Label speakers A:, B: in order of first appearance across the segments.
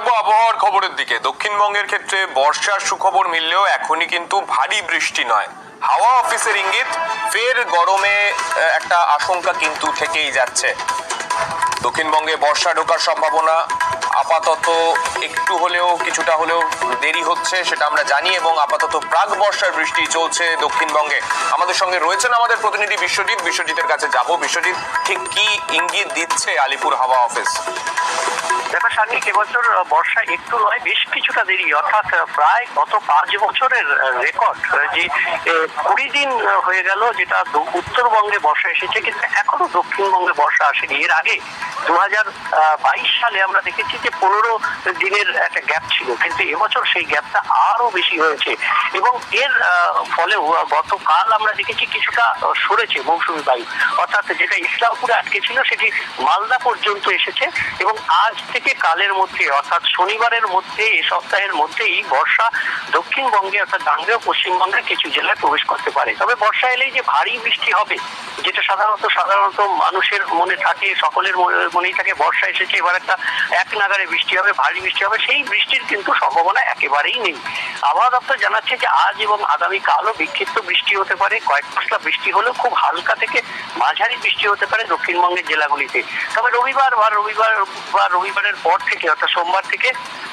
A: থাকব আবহাওয়ার খবরের দিকে। দক্ষিণবঙ্গের ক্ষেত্রে বর্ষার সুখবর মিললেও এখনই কিন্তু ভারী বৃষ্টি নয়। হাওয়া অফিসের ইঙ্গিত, ফের গরমে একটা আশঙ্কা কিন্তু থেকেই যাচ্ছে। দক্ষিণবঙ্গে বর্ষা ঢোকার সম্ভাবনা আপাতত একটু হলেও, কিছুটা হলেও দেরি হচ্ছে, সেটা আমরা জানি এবং আপাতত প্রাক বর্ষার বৃষ্টি চলছে দক্ষিণবঙ্গে। আমাদের সঙ্গে রয়েছেন আমাদের প্রতিনিধি বিশ্বজিৎ। বিশ্বজিতের কাছে যাব। বিশ্বজিৎ, ঠিক কি ইঙ্গিত দিচ্ছে আলিপুর হাওয়া অফিস?
B: দেখো এবছর বর্ষা একটু নয়, বেশ কিছুটা দেরি। অর্থাৎ প্রায় গত পাঁচ বছরের রেকর্ড যে কুড়ি দিন হয়ে গেল যেটা উত্তরবঙ্গে বর্ষা এসেছে, কিন্তু এখনও দক্ষিণবঙ্গে বর্ষা আসেনি। এর আগে দু সালে আমরা দেখেছি যে পনেরো দিনের একটা গ্যাপ ছিল, কিন্তু এবছর সেই গ্যাপটা আরও বেশি হয়েছে। এবং এর ফলেও গতকাল আমরা দেখেছি কিছুটা সরেছে মৌসুমী বায়ু। অর্থাৎ যেটা ইসলামপুরে আটকে ছিল, সেটি মালদা পর্যন্ত এসেছে। এবং আজ থেকে কালের মধ্যে, অর্থাৎ শনিবারের মধ্যে, এ সপ্তাহের মধ্যেই বর্ষা দক্ষিণবঙ্গে অর্থাৎ গাঙ্গেয় পশ্চিমবঙ্গের কিছু জেলায় প্রবেশ করতে পারে। তবে বর্ষা এলেই যে ভারী বৃষ্টি হবে, যেটা সাধারণত সাধারণত মানুষের মনে থাকে, সকলের মনে- মনেই থাকে, বর্ষা এসেছে, এবার একটা এক নাগারে বৃষ্টি হবে, ভারী বৃষ্টি হবে, সেই বৃষ্টির কিন্তু সম্ভাবনা একেবারেই নেই। আবহাওয়া দপ্তর জানাচ্ছে যে আজ এবং আগামী কালও বিক্ষিপ্ত বৃষ্টি হতে পারে। কয়েক পশলা বৃষ্টি হলেও খুব হালকা থেকে মাঝারি বৃষ্টি হতে পারে দক্ষিণবঙ্গের জেলাগুলিতে। তবে রবিবার বা রবিবার বা রবিবারের পর থেকে, অর্থাৎ সোমবার থেকে,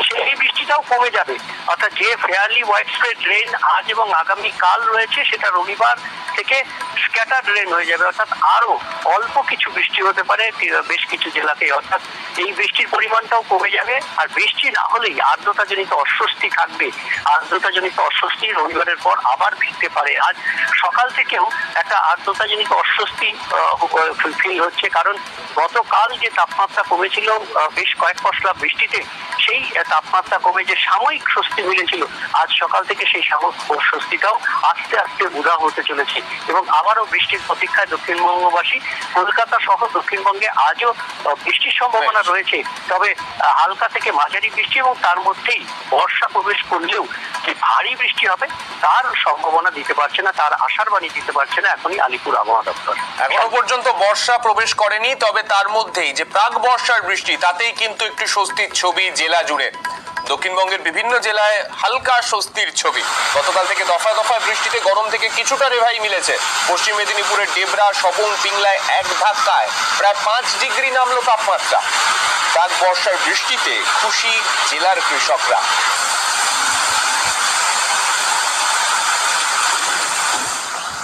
B: সেই বৃষ্টিটাও কমে যাবে। অর্থাৎ যে ফেয়ারলি ওয়াইড স্প্রেড রেন আজ এবং আগামী কাল রয়েছে, সেটা রবিবার থেকে স্ক্যাটার রেন হয়ে যাবে। অর্থাৎ আরও অল্প কিছু বৃষ্টি হতে পারে বেশ কিছু জেলাতে অর্থাৎ এই বৃষ্টির পরিমাণটাও কমে যাবে আর বৃষ্টি না হলেই আর্দ্রতাজনিত অস্বস্তি থাকবে। আর্দ্রতাজনিত অস্বস্তি রবিবারের পর আবার ফিরতে পারে আজ সকাল থেকেও একটা আর্দ্রতাজনিত অস্বস্তি ফিল হচ্ছে কারণ গতকাল যে তাপমাত্রা কমেছিল বেশ কয়েক পশলা বৃষ্টিতে সেই তাপমাত্রা কমে যে সাময়িক স্বস্তি মিলেছিল আজ সকাল থেকে সেই সাময়িক স্বস্তিটাও আস্তে আস্তে উদাহ হতে চলেছে। এবং আবারও বৃষ্টির প্রতীক্ষায় দক্ষিণবঙ্গবাসী কলকাতা সহ দক্ষিণবঙ্গে আজও বৃষ্টির সম্ভাবনা রয়েছে। তবে হালকা থেকে মাঝারি বৃষ্টি এবং তার মধ্যেই বর্ষা প্রবেশ করলেও যে ভারী বৃষ্টি হবে, তার সম্ভাবনা দিতে পারছে না, তার আশার বাণী দিতে পারছে না এখনই আলিপুর আবহাওয়া দপ্তর।
A: এখনও পর্যন্ত বর্ষা প্রবেশ করেনি, তবে তার মধ্যেই যে প্রাক বর্ষার বৃষ্টি, তাতেই কিন্তু একটি স্বস্তির ছবি জেলা জুড়ে। দক্ষিণবঙ্গের বিভিন্ন জেলায় হালকা স্বস্তির ছবি। গতকাল থেকে দফা দফায় বৃষ্টিতে গরম থেকে কিছুটা রেহাই মিলেছে। পশ্চিম মেদিনীপুরের ডেবরা স্বপন পিংলায় এক ধাক্কায়। প্রায় পাঁচ ডিগ্রি নামলো তাপমাত্রা। প্রাক বর্ষার বৃষ্টিতে খুশি জেলার কৃষকরা।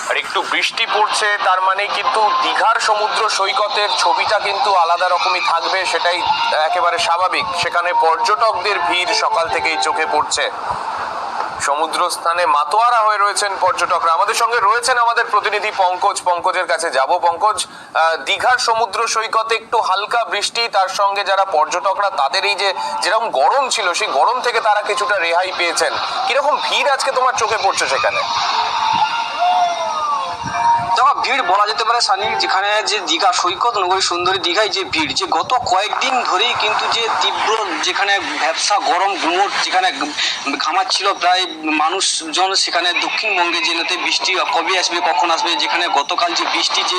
A: আর একটু বৃষ্টি পড়ছে, তার মানে কিন্তু দীঘার সমুদ্র সৈকতের ছবিটা কিন্তু আলাদা রকমই থাকবে, সেটাই একেবারে স্বাভাবিক। সেখানে পর্যটকদের ভিড় সকাল থেকেই চোখে পড়ছে। সমুদ্র স্থানে মাতোয়ারা হয়ে রয়েছেন পর্যটকরা। আমাদের সঙ্গে রয়েছেন আমাদের প্রতিনিধি পঙ্কজ। পঙ্কজের কাছে যাব। পঙ্কজ দীঘার সমুদ্র সৈকতে একটু হালকা বৃষ্টি, তার সঙ্গে যারা পর্যটকরা, তাদের এই যে যেরকম গরম ছিল, সেই গরম থেকে তারা কিছুটা রেহাই পেয়েছেন। কীরকম ভিড় আজকে তোমার চোখে পড়ছে সেখানে?
C: ভিড় বলা যেতে পারে সানি যেখানে যে দীঘা সৈকত, নগরী সুন্দরী দীঘায় যে ভিড়, যে গত কয়েকদিন ধরেই কিন্তু যে তীব্র যেখানে ব্যবসা গরম গুমোট, যেখানে ঘামাচ্ছিল প্রায় মানুষজন, সেখানে দক্ষিণবঙ্গে জেলাতে বৃষ্টি কবে আসবে, কখন আসবে, যেখানে গতকাল যে বৃষ্টি যে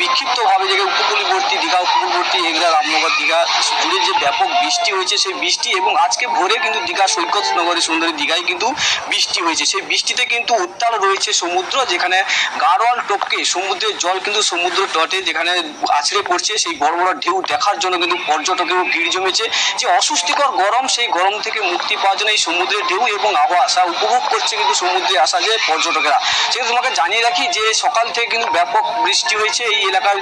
C: বিক্ষিপ্তভাবে যে উপকূলবর্তী দীঘা, উপকূলবর্তী এগুলা রামনগর দীঘা জুড়ে যে ব্যাপক বৃষ্টি হয়েছে, সেই বৃষ্টি এবং আজকে ভোরে কিন্তু দীঘা সৈকত, নগরী সুন্দরী দীঘায় কিন্তু বৃষ্টি হয়েছে। সেই বৃষ্টিতে কিন্তু উত্তাল রয়েছে সমুদ্র, যেখানে গাড়োয়াল টপকে সমুদ্রের জল কিন্তু সমুদ্র তটে যেখানে আছড়ে পড়ছে, সেই বড় বড় ঢেউ দেখার জন্য কিন্তু পর্যটকেরও ভিড় জমেছে। যে অস্বস্তিকর গরম, সেই গরম থেকে মুক্তি পাওয়ার জন্য এই সমুদ্রের ঢেউ এবং আবহাওয়া উপভোগ করছে কিন্তু সমুদ্রে আসা যে পর্যটকেরা। সেটা তোমাকে জানিয়ে রাখি যে সকাল থেকে কিন্তু ব্যাপক বৃষ্টি হয়েছে এই এলাকার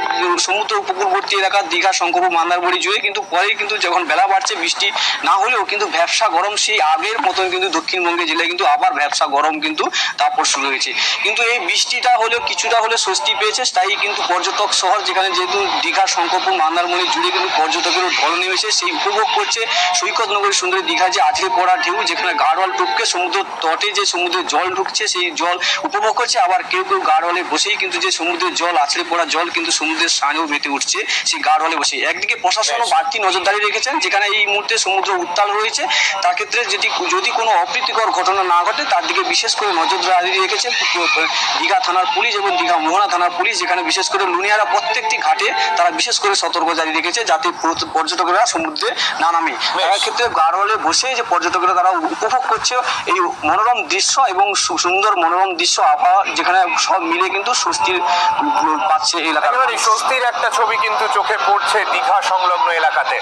C: সমুদ্র উপকূলবর্তী এলাকার দীঘা, শঙ্করপুর মান্দারবাড়ি জুড়ে। কিন্তু পরেই কিন্তু যখন বেলা বাড়ছে বৃষ্টি না হলেও কিন্তু ব্যবসা গরম, সেই আগের মতন কিন্তু দক্ষিণবঙ্গে জেলায় কিন্তু আবার ব্যবসা গরম কিন্তু তারপর শুরু হয়েছে। কিন্তু এই বৃষ্টিটা হলেও কিছুটা হলে স্বস্তি পেয়েছে তাই কিন্তু পর্যটক শহর যেখানে যেহেতু দীঘা শঙ্করপুর মান্দারমণি জুড়ে কিন্তু পর্যটকেরও ঢল নেমেছে সেই উপভোগ করছে সৈকত নগরী সুন্দরী দীঘা যে আছড়ে পড়া ঢেউ যেখানে গাড়োয়াল টুপকে সমুদ্র তটে যে সমুদ্রের জল ঢুকছে সেই জল উপভোগ করছে আবার কেউ কেউ গাড়োয়ালে বসেই কিন্তু যে সমুদ্রের জল আছড়ে পড়া জল কিন্তু সমুদ্রের সানেও মেতে উঠছে সেই গাড়োয়ালে বসে একদিকে প্রশাসনও। বাড়তি নজরদারি রেখেছেন যেখানে এই মুহূর্তে সমুদ্র উত্তাল রয়েছে তার ক্ষেত্রে যদি যদি কোনো অপ্রীতিকর ঘটনা না ঘটে তার দিকে বিশেষ করে নজরদারি রেখেছে দীঘা থানার পুলিশ এবং দীঘা মোহনা থানার পুলিশ যেখানে বিশেষ করে লুনিয়ারা প্রত্যেকটি ঘাটে তারা বিশেষ করে সতর্ক জারি রেখেছে যাতে পুরো- পর্যটকেরা সমুদ্রে না নামে। তার ক্ষেত্রে গারোয়ালে বসে যে পর্যটকরা তারা উপভোগ করছে এই মনোরম দৃশ্য এবং সুন্দর মনোরম দৃশ্য আবহাওয়া যেখানে সব মিলে কিন্তু স্বস্তির পাচ্ছে
A: একেবারে স্বস্তির একটা ছবি কিন্তু চোখে পড়ছে দীঘা সংলগ্ন এলাকাতে।